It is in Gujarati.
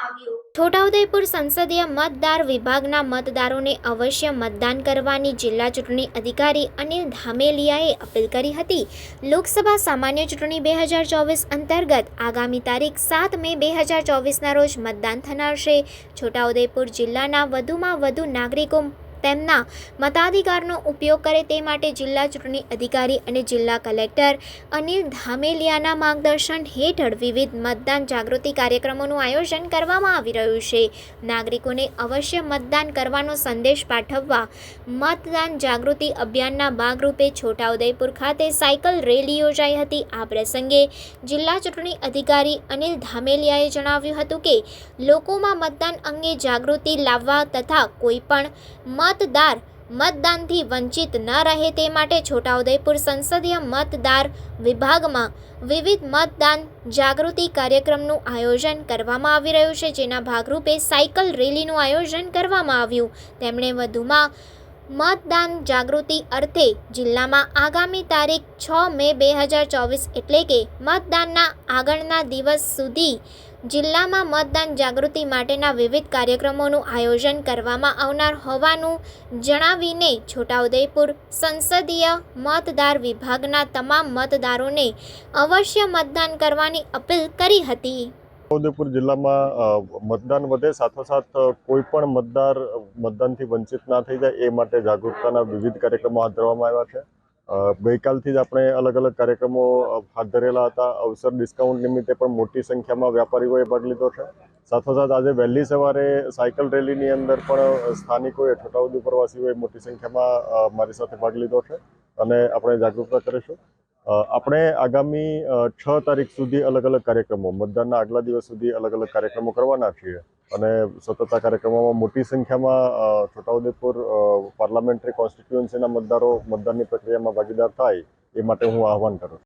આવ્યું. છોટાઉદેપુર સંસદીય મતદાર વિભાગના મતદારોને અવશ્ય મતદાન કરવાની જિલ્લા ચૂંટણી અધિકારી અનિલ ધામેલિયાએ અપીલ કરી હતી. લોકસભા સામાન્ય ચૂંટણી બે હજાર ચોવીસ અંતર્ગત આગામી તારીખ સાત મે બે હજાર ચોવીસના રોજ મતદાન થનાર છે. છોટાઉદેપુર જિલ્લાના વધુમાં વધુ નાગરિકો તેમના મતાધિકારનો ઉપયોગ કરે તે માટે જિલ્લા ચૂંટણી અધિકારી અને જિલ્લા કલેક્ટર અનિલ ધામેલિયાના માર્ગદર્શન હેઠળ વિવિધ મતદાન જાગૃતિ કાર્યક્રમોનું આયોજન કરવામાં આવી રહ્યું છે. નાગરિકોને અવશ્ય મતદાન કરવાનો સંદેશ પાઠવવા મતદાન જાગૃતિ અભિયાનના ભાગરૂપે છોટાઉદેપુર ખાતે સાયકલ રેલી યોજાઈ હતી. આ પ્રસંગે જિલ્લા ચૂંટણી અધિકારી અનિલ ધામેલિયાએ જણાવ્યું હતું કે, લોકોમાં મતદાન અંગે જાગૃતિ લાવવા તથા કોઈ પણ મતદાર મતદાનથી વંચિત ન રહે તે માટે છોટાઉદેપુર સંસદીય મતદાર વિભાગમાં વિવિધ મતદાન જાગૃતિ કાર્યક્રમનું આયોજન કરવામાં આવી રહ્યું છે, જેના ભાગરૂપે સાયકલ રેલીનું આયોજન કરવામાં આવ્યું. તેમણે વધુમાં, મતદાન જાગૃતિ અર્થે જિલ્લામાં આગામી તારીખ છ મે બે હજાર ચોવીસ એટલે કે મતદાનના આગળના દિવસ સુધી જિલ્લામાં મતદાન જાગૃતિ માટેના વિવિધ કાર્યક્રમોનું આયોજન કરવામાં આવનાર હોવાનું જણાવીને છોટાઉદેપુર સંસદીય મતદાર વિભાગના તમામ મતદારોને અવશ્ય મતદાન કરવાની અપીલ કરી હતી. ઉદયપુર જિલ્લામાં મતદાન વધે, સાથોસાથ કોઈ પણ મતદાર મતદાનથી વંચિત ના થઈ જાય એ માટે જાગૃતતાના વિવિધ કાર્યક્રમો હાથ ધરવામાં આવ્યા છે. ગઈકાલથી જ આપણે અલગ અલગ કાર્યક્રમો હાથ ધરેલા હતા. અવસર ડિસ્કાઉન્ટ નિમિત્તે પણ મોટી સંખ્યામાં વ્યાપારીઓએ ભાગ લીધો છે. સાથોસાથ આજે વહેલી સવારે સાયકલ રેલીની અંદર પણ સ્થાનિકોએ છોટાઉદેપુરવાસીઓએ મોટી સંખ્યામાં મારી સાથે ભાગ લીધો છે. અને આપણે જાગૃતતા કરીશું. આપણે આગામી છ તારીખ સુધી અલગ અલગ કાર્યક્રમો, મતદાનના આગલા દિવસ સુધી અલગ અલગ કાર્યક્રમો કરવાના છીએ. અને સતત આ કાર્યક્રમોમાં મોટી સંખ્યામાં છોટાઉદેપુર પાર્લામેન્ટરી કોન્સ્ટિટ્યુઅન્સીના મતદારો મતદાનની પ્રક્રિયામાં ભાગીદાર થાય, એ માટે હું આહવાન કરું